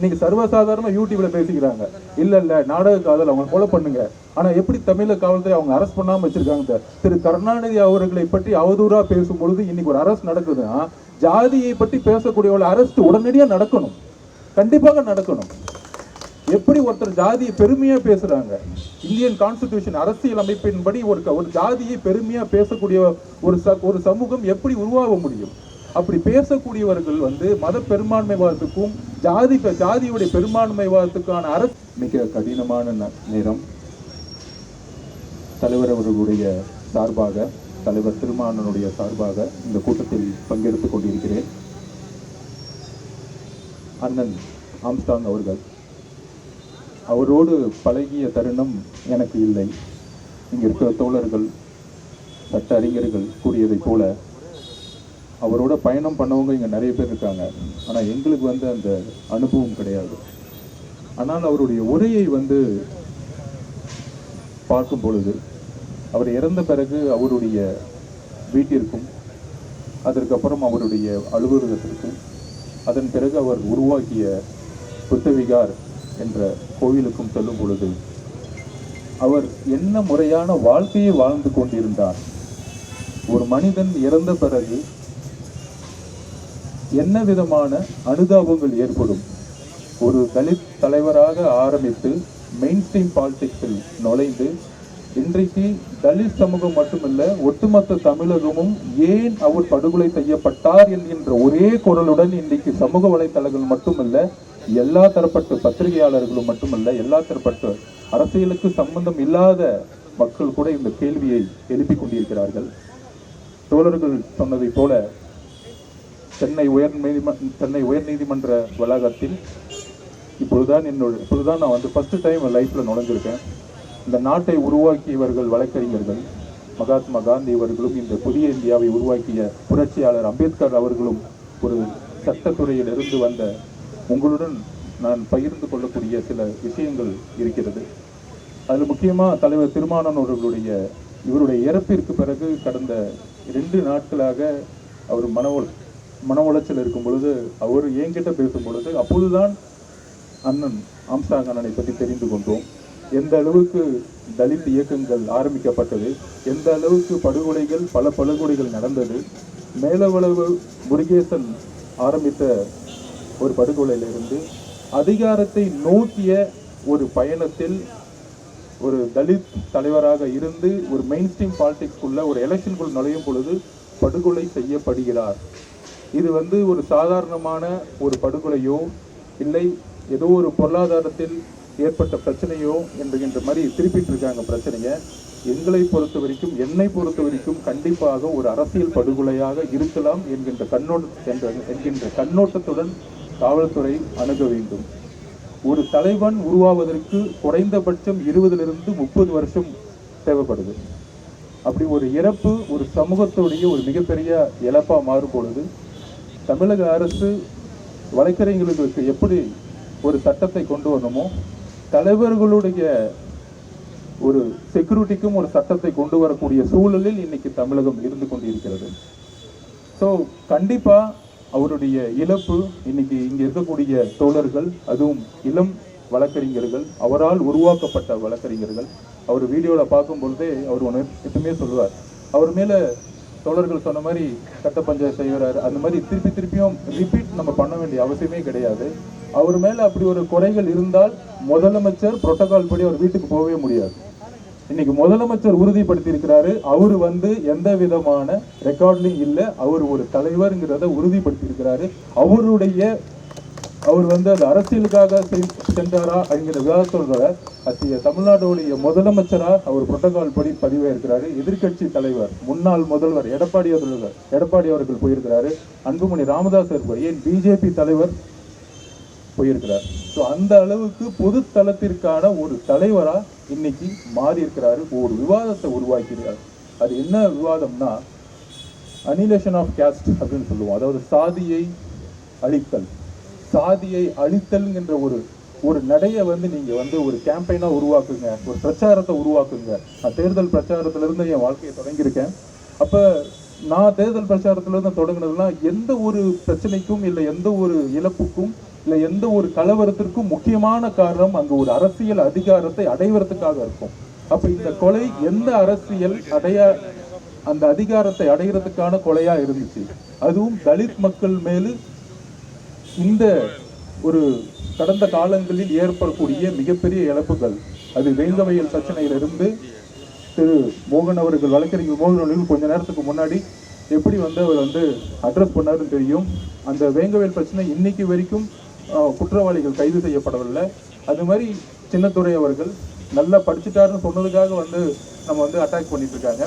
இன்னைக்கு சர்வசாதாரணமாக யூடியூப்ல பேசிக்கிறாங்க. இல்ல இல்ல நாடக காதல் அவங்க கொலை பண்ணுங்க. ஆனா எப்படி தமிழக காவல்துறை அவங்க அரெஸ்ட் பண்ணாம வச்சிருக்காங்க திரு கருணாநிதி அவர்களை பற்றி அவதூறா பேசும் பொழுது இன்னைக்கு ஒரு அரெஸ்ட் நடக்குதுன்னா ஜாதியை பற்றி பேசக்கூடியவர்கள் அரெஸ்ட் உடனடியாக நடக்கணும். கண்டிப்பாக நடக்கணும். எப்படி ஒருத்தர் ஜாதியை பெருமையா பேசுறாங்க? இந்தியன் கான்ஸ்டிடியூஷன் அரசியல் அமைப்பின்படி ஒரு ஒரு ஜாதியை பெருமையா பேசக்கூடிய ஒரு ச- ஒரு சமூகம் எப்படி உருவாக முடியும்? அப்படி பேசக்கூடியவர்கள் வந்து மத பெரும்பான்மைவாதத்துக்கும் ஜாதி ஜாதியுடைய பெரும்பான்மைவாதத்துக்கான அரசு மிக கடினமான ந- நேரம். தலைவர் அவர்களுடைய சார்பாக தலைவர் திருமானனுடைய சார்பாக இந்த கூட்டத்தில் பங்கெடுத்துக் கொண்டிருக்கிறேன். அண்ணன் ஆம்ஸ்டாங் அவர்கள். அவரோடு பழகிய தருணம் எனக்கு இல்லை. இங்க இருக்கிற தோழர்கள் சட்ட அறிஞர்கள் கூறியதைப் போல அவரோட பயணம் பண்ணவங்க இங்கே நிறைய பேர் இருக்காங்க. ஆனால் எங்களுக்கு வந்து அந்த அனுபவம் கிடையாது. ஆனால் அவருடைய உரையை வந்து பார்க்கும் பொழுது அவர் இறந்த பிறகு அவருடைய வீட்டிற்கும் அதற்கப்புறம் அவருடைய அலுவலகத்திற்கும் அதன் பிறகு அவர் உருவாக்கிய புத்தவிகார் என்ற கோவிலுக்கும் செல்லும் பொழுது அவர் என்ன முறையான வாழ்க்கையை வாழ்ந்து கொண்டிருந்தார். ஒரு மனிதன் இறந்த பிறகு என்ன விதமான அனுதாபங்கள் ஏற்படும்? ஒரு தலித் தலைவராக ஆரம்பித்து மெயின் ஸ்ட்ரீம் பாலிடிக்ஸில் நுழைந்து இன்றைக்கு தலித் சமூகம் மட்டுமல்ல ஒட்டுமொத்த தமிழகமும் ஏன் அவர் படுகொலை செய்யப்பட்டார் என்கின்ற ஒரே குரலுடன் இன்றைக்கு சமூக வலைத்தளங்கள் மட்டுமல்ல எல்லா தரப்பட்டு பத்திரிகையாளர்களும் மட்டுமல்ல எல்லா தரப்பட்டு அரசியலுக்கு சம்பந்தம் இல்லாத மக்கள் கூட இந்த கேள்வியை எழுப்பிக் கொண்டிருக்கிறார்கள். தோழர்கள் சொன்னதைப் போல சென்னை உயர் நீதிமன்ற சென்னை உயர்நீதிமன்ற வளாகத்தில் இப்பொழுதுதான் என்னோட இப்பொழுதுதான் நான் வந்து ஃபஸ்ட்டு டைம் லைஃப்பில் நுழைஞ்சிருக்கேன். இந்த நாட்டை உருவாக்கியவர்கள் வழக்கறிஞர்கள் மகாத்மா காந்தி அவர்களும் இந்த புதிய இந்தியாவை உருவாக்கிய புரட்சியாளர் அம்பேத்கர் அவர்களும் ஒரு சட்டத்துறையில் இருந்து வந்த உங்களுடன் நான் பகிர்ந்து கொள்ளக்கூடிய சில விஷயங்கள் இருக்கிறது. அதில் முக்கியமாக தலைவர் திருமானன் அவர்களுடைய இவருடைய இறப்பிற்கு பிறகு கடந்த ரெண்டு நாட்களாக அவர் மன மன உளைச்சல் இருக்கும் பொழுது அவர் என்கிட்ட பேசும் பொழுது அப்பொழுதுதான் அண்ணன் ஆம்ஸ்டாங் அண்ணனை பற்றி தெரிந்து கொண்டோம். எந்த அளவுக்கு தலித் இயக்கங்கள் ஆரம்பிக்கப்பட்டது எந்த அளவுக்கு படுகொலைகள் பல படுகொலைகள் நடந்தது மேலவளவு முருகேசன் ஆரம்பித்த ஒரு படுகொலையிலிருந்து அதிகாரத்தை நோக்கிய ஒரு பயணத்தில் ஒரு தலித் தலைவராக இருந்து ஒரு மெயின் ஸ்ட்ரீம் பாலிடிக்ஸ்குள்ள ஒரு எலெக்ஷனுக்குள் நுழையும் பொழுது படுகொலை செய்யப்படுகிறார். இது வந்து ஒரு சாதாரணமான ஒரு படுகொலையோ இல்லை ஏதோ ஒரு பொருளாதாரத்தில் ஏற்பட்ட பிரச்சனையோ என்கின்ற மாதிரி திருப்பிட்டு இருக்காங்க பிரச்சனையை எங்களை பொறுத்த வரைக்கும் என்னை பொறுத்த வரைக்கும் கண்டிப்பாக ஒரு அரசியல் படுகொலையாக இருக்கலாம் என்கின்ற கண்ணோட்ட என்ற என்கின்ற கண்ணோட்டத்துடன் காவல்துறை அணுக வேண்டும். ஒரு தலைவன் உருவாவதற்கு குறைந்தபட்சம் இருபதிலிருந்து முப்பது வருஷம் தேவைப்படுது. அப்படி ஒரு இறப்பு ஒரு சமூகத்துடைய ஒரு மிகப்பெரிய இழப்பாக மாறும் பொழுது தமிழக அரசு வழக்கறிஞர்களுக்கு எப்படி ஒரு சட்டத்தை கொண்டு வரணுமோ தலைவர்களுடைய ஒரு செக்யூரிட்டிக்கும் ஒரு சட்டத்தை கொண்டு வரக்கூடிய சூழலில் இன்னைக்கு தமிழகம் இருந்து கொண்டிருக்கிறது. ஸோ கண்டிப்பாக அவருடைய இழப்பு இன்னைக்கு இங்கே இருக்கக்கூடிய தோழர்கள் அதுவும் இளம் வழக்கறிஞர்கள் அவரால் உருவாக்கப்பட்ட வழக்கறிஞர்கள் அவர் வீடியோவில் பார்க்கும் பொழுதே அவர் ஒன்று எப்பவுமே சொல்லுவார். அவர் மேலே தோழர்கள் சொன்ன மாதிரி கட்ட பஞ்சாயத்து செய்கிறார். அந்த மாதிரி திருப்பி திருப்பியும் ரிப்பீட் நம்ம பண்ண வேண்டிய அவசியமே கிடையாது. அவர் மேலே அப்படி ஒரு குறைகள் இருந்தால் முதலமைச்சர் புரோட்டோகால் படி அவர் வீட்டுக்கு போகவே முடியாது. இன்னைக்கு முதலமைச்சர் உறுதிப்படுத்தி இருக்கிறாரு. அவர் வந்து எந்த விதமான ரெக்கார்ட்லையும் இல்லை. அவர் ஒரு தலைவர்ங்கிறத உறுதிப்படுத்தி இருக்கிறாரு. அவருடைய அவர் வந்து அது அரசியலுக்காக சென்றாரா அப்படிங்கிற விவாதத்தோட அத்திய தமிழ்நாடுடைய முதலமைச்சராக அவர் புரோட்டோகால் படி பதிவாயிருக்கிறாரு எதிர்கட்சி எதிர்க்கட்சி தலைவர் முன்னாள் முதல்வர் எடப்பாடி அவர்கள் எடப்பாடி அவர்கள் போயிருக்கிறாரு. அன்புமணி ராமதாஸ் இருப்பார் ஏன் பிஜேபி தலைவர் போயிருக்கிறார். ஸோ அந்த அளவுக்கு பொது தளத்திற்கான ஒரு தலைவராக இன்னைக்கு மாறி இருக்கிறாரு ஒரு விவாதத்தை உருவாக்கிறார் அது என்ன விவாதம்னா அனிலேஷன் ஆஃப் கேஸ்ட் அப்படின்னு சொல்லுவோம். அதாவது சாதியை அழித்தல். சாதியை அழித்தல்ங்கிற ஒரு ஒரு நடையை வந்து நீங்க வந்து ஒரு கேம்பெயினா உருவாக்குங்க. ஒரு பிரச்சாரத்தை உருவாக்குங்க. நான் தேர்தல் பிரச்சாரத்துல இருந்து என் வாழ்க்கையை தொடங்கியிருக்கேன். அப்ப நான் தேர்தல் பிரச்சாரத்துல இருந்து தொடங்கினதுலாம் எந்த ஒரு பிரச்சனைக்கும் இல்லை எந்த ஒரு இழப்புக்கும் இல்லை எந்த ஒரு கலவரத்திற்கும் முக்கியமான காரணம் அங்க ஒரு அரசியல் அதிகாரத்தை அடைவதற்காக இருக்கும். அப்ப இந்த கொலை எந்த அரசியல் அடைய அந்த அதிகாரத்தை அடைகிறதுக்கான கொலையா இருந்துச்சு. அதுவும் தலித் மக்கள் மேலு இந்த ஒரு கடந்த காலங்களில் ஏற்படக்கூடிய மிகப்பெரிய இழப்புகள் அது வேங்கவையல் பிரச்சனையிலிருந்து திரு மோகன் அவர்கள் வழக்கறிஞர் மோகன் அவர்கள் கொஞ்ச நேரத்துக்கு முன்னாடி எப்படி வந்து அவர் வந்து அட்ரஸ் பண்ணாருன்னு தெரியும். அந்த வேங்கவேல் பிரச்சனை இன்னைக்கு வரைக்கும் குற்றவாளிகள் கைது செய்யப்படவில்லை. அது மாதிரி சின்னத்துறை அவர்கள் நல்லா படிச்சுட்டாருன்னு சொன்னதுக்காக வந்து நம்ம வந்து அட்டாக் பண்ணிட்டு இருக்காங்க.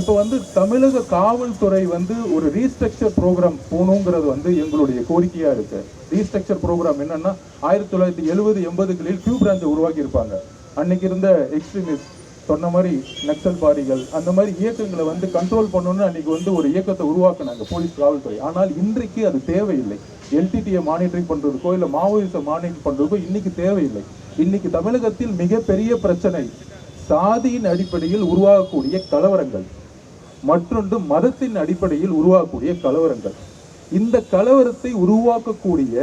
இப்போ வந்து தமிழக காவல்துறை வந்து ஒரு ரீஸ்ட்ரக்சர் ப்ரோக்ராம் போகணுங்கிறது வந்து எங்களுடைய கோரிக்கையாக இருக்குது ரீஸ்ட்ரக்சர் ப்ரோக்ராம் என்னென்னா ஆயிரத்தி தொள்ளாயிரத்தி எழுபது எண்பதுகளில் கியூ பிரான்ச்சை உருவாக்கியிருப்பாங்க. அன்னைக்கு இருந்த எக்ஸ்ட்ரீமிஸ்ட் சொன்ன மாதிரி நக்சல்பாரிகள் அந்த மாதிரி இயக்கங்களை வந்து கண்ட்ரோல் பண்ணணும்னு அன்னைக்கு வந்து ஒரு இயக்கத்தை உருவாக்குனாங்க போலீஸ் காவல்துறை. ஆனால் இன்றைக்கு அது தேவையில்லை. எல்டிடியை மானிட்டரிங் பண்ணுறதுக்கோ இல்லை மாவோயிஸ்டை மானிட்டர் பண்ணுறதுக்கோ இன்னைக்கு தேவையில்லை. இன்னைக்கு தமிழகத்தில் மிகப்பெரிய பிரச்சனை சாதியின் அடிப்படையில் உருவாகக்கூடிய கலவரங்கள். மற்றொன்று மதத்தின் அடிப்படையில் உருவாக்கக்கூடிய கலவரங்கள். இந்த கலவரத்தை உருவாக்கக்கூடிய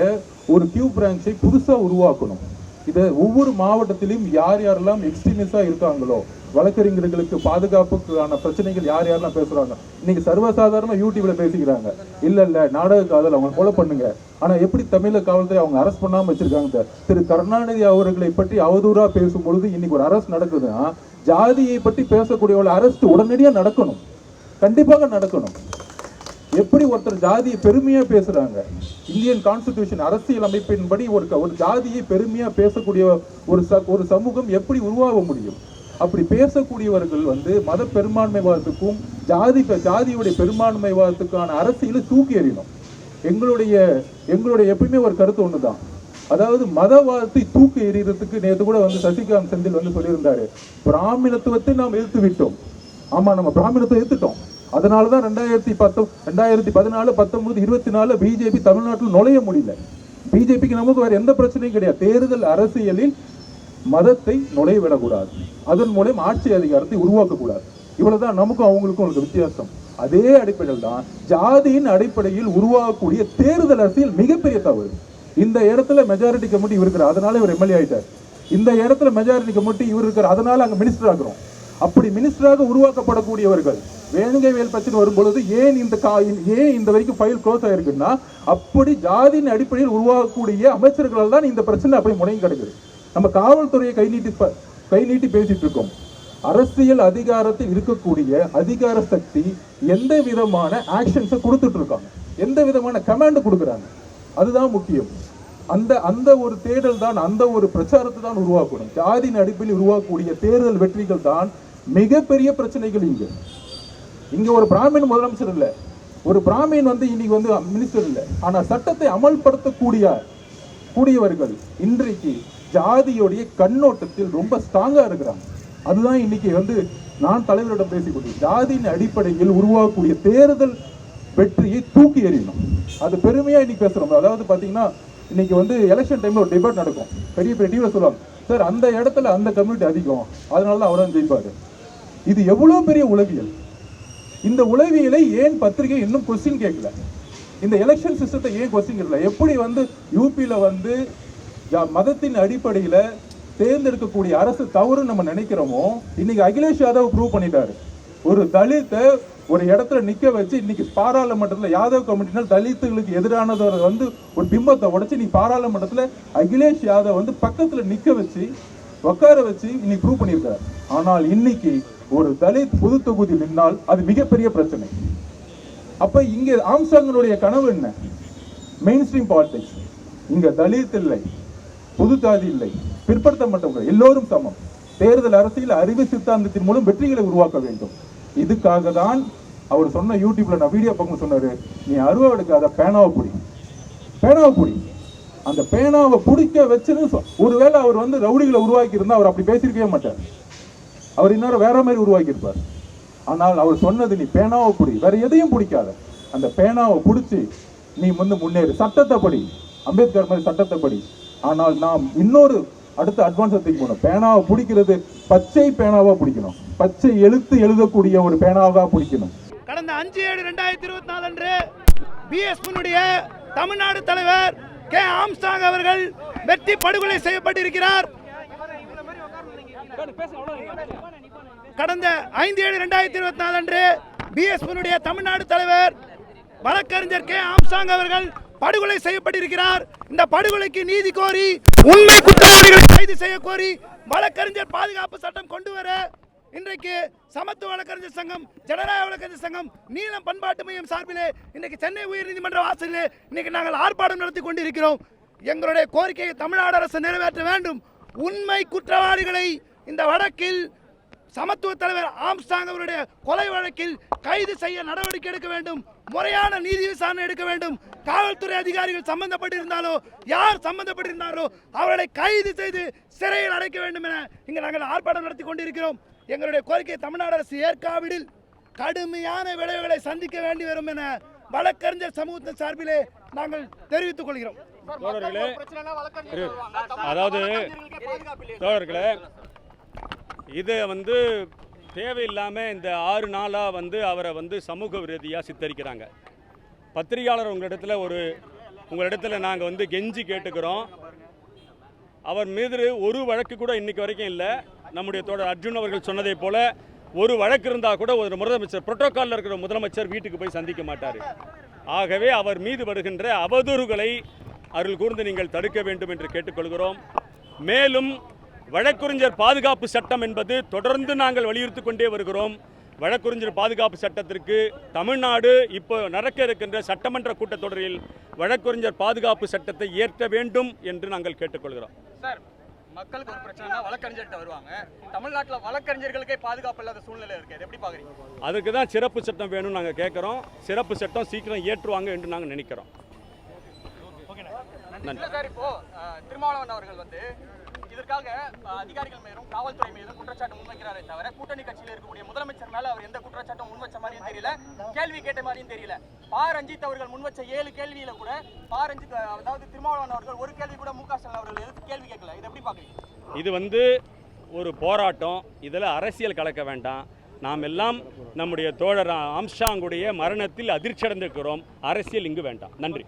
ஒரு கியூ பிரான்ச்சை புதுசாக உருவாக்கணும். இதை ஒவ்வொரு மாவட்டத்திலையும் யார் யாரெல்லாம் எக்ஸ்ட்ரீமிஸ்டாக இருக்காங்களோ வழக்கறிஞர்களுக்கு பாதுகாப்புக்கான பிரச்சனைகள் யார் யாரெல்லாம் பேசுகிறாங்க இன்னைக்கு சர்வசாதாரண யூடியூப்ல பேசிக்கிறாங்க. இல்லை இல்லை நாடக காதல் அவங்க கொலை பண்ணுங்க. ஆனால் எப்படி தமிழக காவல்துறை அவங்க அரெஸ்ட் பண்ணாமல் வச்சிருக்காங்க திரு கருணாநிதி அவர்களை பற்றி அவதூறாக பேசும் பொழுது இன்னைக்கு ஒரு அரெஸ்ட் நடக்குதுன்னா ஜாதியை பற்றி பேசக்கூடியவர்கள் அரெஸ்ட் உடனடியாக நடக்கணும். கண்டிப்பாக நடக்கணும். எப்படி ஒருத்தர் ஜாதியை பெருமையாக பேசுகிறாங்க இந்தியன் கான்ஸ்டிடியூஷன் அரசியல் அமைப்பின்படி ஒரு ஒரு ஜாதியை பெருமையாக பேசக்கூடிய ஒரு ச ஒரு சமூகம் எப்படி உருவாக முடியும்? அப்படி பேசக்கூடியவர்கள் வந்து மத பெரும்பான்மைவாதத்துக்கும் ஜாதி ஜாதியுடைய பெரும்பான்மைவாதத்துக்கான அரசியலை தூக்கி எறியணும். எங்களுடைய எங்களுடைய எப்பயுமே ஒரு கருத்து ஒன்று தான் அதாவது மதவாதத்தை தூக்கி எறிகிறதுக்கு நேற்று கூட வந்து சசிகாந்த் செந்தில் வந்து சொல்லியிருந்தாரு. பிராமணத்துவத்தை நாம் எதிர்த்து விட்டோம். ஆமாம் நம்ம பிராமணத்தை எதிர்த்துட்டோம். அதனாலதான் ரெண்டாயிரத்தி பத்தொ ரெண்டாயிரத்தி பதினாலு பத்தொன்பது இருபத்தி நாலு பிஜேபி தமிழ்நாட்டில் நுழைய முடியல. பிஜேபிக்கு நமக்கு வேறு எந்த பிரச்சனையும் கிடையாது. தேர்தல் அரசியலில் மதத்தை நுழைய விடக்கூடாது அதன் மூலம் ஆட்சி அதிகாரத்தை உருவாக்கக்கூடாது. இவ்வளவுதான் நமக்கும் அவங்களுக்கும் உங்களுக்கு வித்தியாசம். அதே அடிப்படையில் தான் ஜாதியின் அடிப்படையில் உருவாகக்கூடிய தேர்தல் அரசியல் மிகப்பெரிய தவறு. இந்த இடத்துல மெஜாரிட்டி கமிட்டி இவர் இருக்கிறார். அதனால இவர் எம்எல்ஏ ஆயிட்டார். இந்த இடத்துல மெஜாரிட்டி கமிட்டி இவர் இருக்கிறார். அதனால அங்கே மினிஸ்டர் ஆகிறோம் அப்படி மினிஸ்டராக உருவாக்கப்படக்கூடியவர்கள் வேணுங்கை வேல் பிரச்சனை வரும்பொழுது ஏன் இந்த கா ஏன் இந்த வரைக்கும் ஃபைல் க்ளோஸ் ஆயிருக்குன்னா அப்படி ஜாதியின் அடிப்படையில் உருவாகக்கூடிய அமைச்சர்களால் தான் இந்த பிரச்சனை அப்படி முனையும் கிடைக்குது. நம்ம காவல்துறையை கை நீட்டி ப- கை நீட்டி பேசிட்டு இருக்கோம். அரசியல் அதிகாரத்தில் இருக்கக்கூடிய அதிகார சக்தி எந்த விதமான ஆக்ஷன்ஸை கொடுத்துட்டு இருக்காங்க. எந்த விதமான கமாண்ட் கொடுக்குறாங்க. அதுதான் முக்கியம். அந்த அந்த ஒரு தேடல் தான் அந்த ஒரு பிரச்சாரத்தை தான் உருவாக்கணும். ஜாதியின் அடிப்படையில் உருவாக்கக்கூடிய தேர்தல் வெற்றிகள் தான் மிகப்பெரிய பிரச்சனைகள் இங்கே. இங்கே ஒரு பிராமின் முதலமைச்சர் இல்லை. ஒரு பிராமின் வந்து இன்னைக்கு வந்து மினிஸ்டர் இல்லை. ஆனால் சட்டத்தை அமல்படுத்தக்கூடிய கூடியவர்கள் இன்றைக்கு ஜாதியோடைய கண்ணோட்டத்தில் ரொம்ப ஸ்ட்ராங்காக இருக்கிறாங்க. அதுதான் இன்னைக்கு வந்து நான் தலைவரிடம் பேசிக்கூடிய ஜாதியின் அடிப்படையில் உருவாகக்கூடிய தேர்தல் வெற்றியை தூக்கி எறியணும். அது பெருமையாக இன்னைக்கு பேசுகிறோம் அதாவது பார்த்தீங்கன்னா இன்னைக்கு வந்து எலெக்ஷன் டைமில் ஒரு டிபேட் நடக்கும். பெரிய பெரிய டிவியில் சொல்லுவாங்க சார் அந்த இடத்துல அந்த கம்யூனிட்டி அதிகம். அதனால தான் அவர் தான் இது எவ்வளோ பெரிய உளவியல்? இந்த உளவியலை ஏன் பத்திரிகை இன்னும் கொஸ்டின் கேட்கல? இந்த எலெக்ஷன் சிஸ்டத்தை ஏன் கொஸ்டின் கேட்கல? எப்படி வந்து யூபியில் வந்து மதத்தின் அடிப்படையில் தேர்ந்தெடுக்கக்கூடிய அரசு தவறுன்னு நம்ம நினைக்கிறோமோ இன்னைக்கு அகிலேஷ் யாதவ் ப்ரூவ் பண்ணிட்டாரு. ஒரு தலித்தை ஒரு இடத்துல நிக்க வச்சு இன்னைக்கு பாராளுமன்றத்தில் யாதவ் கமிட்டினால் தலித்துகளுக்கு எதிரானதை வந்து ஒரு பிம்பத்தை உடச்சு நீ பாராளுமன்றத்தில் அகிலேஷ் யாதவ் வந்து பக்கத்தில் நிக்க வச்சு உட்கார வச்சு இன்னைக்கு ப்ரூவ் பண்ணியிருக்காரு. ஆனால் இன்னைக்கு ஒரு தலித் பொது தொகுதி நின்னால் அது மிகப்பெரிய பிரச்சனை. அப்ப இங்க ஆம்சாங்கனுடைய கனவு என்ன? மெயின் ஸ்ட்ரீம் பாலிடிக்ஸ் இங்க தலித் இல்லை பொது ஜாதி இல்லை பிற்படுத்தப்பட்டவர்கள் எல்லோரும் சமம். தேர்தல் அரசியல் அறிவு சித்தாந்தத்தின் மூலம் வெற்றிகளை உருவாக்க வேண்டும். இதுக்காக தான் அவர் சொன்ன யூடியூப்ல நான் வீடியோ பக்கம் சொன்னாரு நீ அருவா எடுக்காத பேனாவை பிடி. பேனாவை பிடி. அந்த பேனாவை பிடிக்க வச்சுன்னு சொ- ஒருவேளை அவர் வந்து ரவுடிகளை உருவாக்கி இருந்தா அவர் அப்படி பேசியிருக்கவே மாட்டார். அவர் இன்னொரு வேற மாதிரி உருவாக்கியிருப்பார். ஆனால் அவர் சொன்னது நீ பேனாவை பிடி வேற எதையும் பிடிக்காத. அந்த பேனாவை பிடிச்சி நீ வந்து முன்னேறு. சட்டத்தை படி. அம்பேத்கர் மாதிரி சட்டத்தை படி. ஆனால் நாம் இன்னொரு அடுத்த அட்வான்ஸ் திங்க் போனோம் பேனாவை பிடிக்கிறது பச்சை பேனாவா பிடிக்கணும். பச்சை எழுத்து எழுதக்கூடிய ஒரு பேனாவா பிடிக்கணும். கடந்த அஞ்சு ஏழு ரெண்டாயிரத்தி இருபத்தி நாலு அன்று பிஎஸ்பினுடைய தமிழ்நாடு தலைவர் கே. ஆம்ஸ்டாங் அவர்கள் வெட்டி படுகொலை செய்யப்பட்டிருக்கிறார். கடந்த ஐந்து ஏழு ரெண்டாயிரத்தி இருபத்தி நாலு அன்று பிஎஸ்பியினுடைய தமிழ்நாடு தலைவர் வழக்கறிஞர் கே. ஆம்சாங் அவர்கள் படுகொலை செய்யப்பட்டிருக்கிறார். இந்த படுகொலைக்கு நீதி கோரி உண்மை குற்றவாளிகளை கைது செய்ய கோரி வழக்கறிஞர் பாதுகாப்பு சட்டம் கொண்டு வர இன்றைக்கு சமத்துவ வழக்கறிஞர் சங்கம் ஜனநாயக வழக்கறிஞர் சங்கம் நீளம் பண்பாட்டு மையம் சார்பிலே இன்னைக்கு சென்னை உயர்நீதிமன்ற வாசலிலே இன்னைக்கு நாங்கள் ஆர்ப்பாட்டம் நடத்தி கொண்டிருக்கிறோம். எங்களுடைய கோரிக்கையை தமிழ்நாடு அரசு நிறைவேற்ற வேண்டும். உண்மை குற்றவாளிகளை இந்த வழக்கில் சமத்துவ தலைவர் ஆம்ஸ்டாங் அவருடைய கொலை வழக்கில் கைது செய்ய நடவடிக்கை எடுக்க வேண்டும். முறையான நீதி விசாரணை எடுக்க வேண்டும். காவல்துறை அதிகாரிகள் சம்பந்தப்பட்டிருந்தாலோ யார் சம்பந்தப்பட்டிருந்தாரோ அவர்களை கைது செய்து சிறையில் அடைக்க வேண்டும் என இங்கு நாங்கள் ஆர்ப்பாட்டம் நடத்தி கொண்டிருக்கிறோம். எங்களுடைய கோரிக்கை தமிழ்நாடு அரசு ஏற்காவிடில் கடுமையான விளைவுகளை சந்திக்க வேண்டி வரும் என வழக்கறிஞர் சமூகத்தின் சார்பிலே நாங்கள் தெரிவித்துக் கொள்கிறோம். தோழர்களே அதாவது தோழர்களே இதை வந்து தேவையில்லாமல் இந்த ஆறு நாளாக வந்து அவரை வந்து சமூக விரோதியாக சித்தரிக்கிறாங்க. பத்திரிகையாளர் உங்களிடத்தில் ஒரு உங்களிடத்தில் நாங்கள் வந்து கெஞ்சி கேட்டுக்கிறோம். அவர் மீது ஒரு வழக்கு கூட இன்னைக்கு வரைக்கும் இல்லை. நம்முடைய தோழர் அர்ஜுன் அவர்கள் சொன்னதை போல ஒரு வழக்கு இருந்தால் கூட ஒரு முதலமைச்சர் புரோட்டோக்காலில் இருக்கிற முதலமைச்சர் வீட்டுக்கு போய் சந்திக்க மாட்டார். ஆகவே அவர் மீது வருகின்ற அவதூறுகளை அருள் கூர்ந்து நீங்கள் தடுக்க வேண்டும் என்று கேட்டுக்கொள்கிறோம். மேலும் வழக்குரைஞர் பாதுகாப்பு சட்டம் என்பது தொடர்ந்து நாங்கள் வலியுறுத்தி கொண்டே வருகிறோம். வழக்குரைஞர் பாதுகாப்பு சட்டத்திற்கு தமிழ்நாடு இப்போ நடக்க இருக்கின்ற சட்டமன்ற கூட்டத்தொடரில் வழக்குரைஞர் பாதுகாப்பு சட்டத்தை ஏற்ற வேண்டும் என்று நாங்கள் கேட்டுக்கொள்கிறோம். சார் மக்களுக்கு ஒரு பிரச்சனைனா வழக்கறிஞர்கிட்ட வருவாங்க. தமிழ்நாட்டுல வழக்கறிஞர்களுக்கே பாதுகாப்பு இல்லாத சூழ்நிலை இருக்கு. அது எப்படி பாக்குறீங்க? அதுக்கு தான் சிறப்பு சட்டம் வேணும்னு நாங்கள் கேட்குறோம் சிறப்பு சட்டம் சீக்கிரம் ஏற்றுவாங்க என்று நாங்கள் நினைக்கிறோம். சார் இப்போ திருமாவளவன் அவர்கள் வந்து இதற்காக அதிகாரிகள் மேலும் காவல்துறை மேலும் குற்றச்சாட்டு முன்வைக்கிறாரே தவிர கூட்டணி கட்சியில் இருக்கக்கூடிய முதலமைச்சர் மேல அவர் எந்த குற்றச்சாட்டும் முன்வச்ச மாதிரியும் தெரியல. கேள்வி கேட்ட மாதிரியும் தெரியல. பா. ரஞ்சித் அவர்கள் முன்வச்ச ஏழு கேள்வியில கூட பா. ரஞ்சித் அதாவது திருமாவளவன் அவர்கள் ஒரு கேள்வி கூட மு. க. ஸ்டாலின் அவர்கள் எதிர்த்து கேள்வி கேட்கல? இது எப்படி பாக்குறீங்க இது வந்து ஒரு போராட்டம். இதில் அரசியல் கலக்க வேண்டாம். நாம் எல்லாம் நம்முடைய தோழர் ஆம்ஸ்டாங்குடைய மரணத்தில் அதிர்ச்சி அடைந்திருக்கிறோம் அரசியல் இங்கு வேண்டாம். நன்றி.